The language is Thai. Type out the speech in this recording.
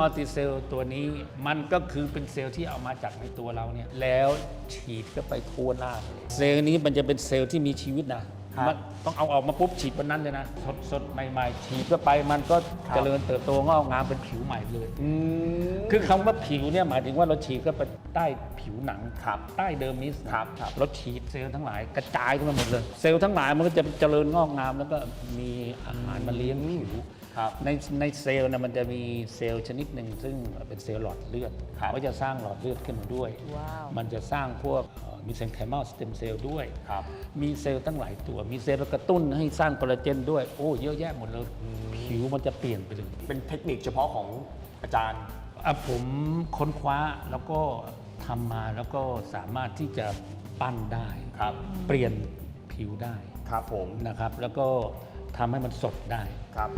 มัลติเซลล์ตัวนี้มันก็คือเป็นเซลล์ที่เอามาจากในตัวเราเนี่ยแล้วฉีดเข้าไปทั่วหน้าเลยเซลล์นี้มันจะเป็นเซลล์ที่มีชีวิตนะครับมันต้องเอาออกมาปุ๊บฉีดวันนั้นเลยนะสดสดๆใหม่ๆ ฉีดเข้าไปมันก็ครับเจริญเติบโตงอกงามเป็นผิวใหม่เลยอืมคือคำว่าผิวเนี่ยหมายถึงว่าเราฉีดเข้าไปใต้ผิวหนังครับใต้เดอร์มิสครับครับเราฉีดเซลล์ทั้งหลายกระจายขึ้นมาหมดเลย เซลล์ทั้งหลายมันก็จะเจริญงอกงามแล้วก็มีอาหารมาเลี้ยงผิวครับ ในในเซลล์เนี่ยมันจะมีเซลล์ชนิดหนึ่งซึ่งเป็นเซลล์หลอดเลือดครับก็จะสร้างหลอดเลือดขึ้นมาด้วยว้าวมันจะสร้างพวกเอ่อมีเซนไคมาลสเต็มเซลล์ด้วยครับมีเซลล์ตั้งหลายตัว มีเซลล์กระตุ้นให้สร้างคอลลาเจนด้วย โอ้เยอะแยะหมดเลย ผิวมันจะเปลี่ยนไปเลย เป็นเทคนิคเฉพาะของอาจารย์อะผมค้นคว้าแล้วก็ทำมาแล้วก็สามารถที่จะปั้นได้ครับเปลี่ยนผิวได้ ครับผมนะครับ แล้วก็ทำให้มันสดได้ ครับ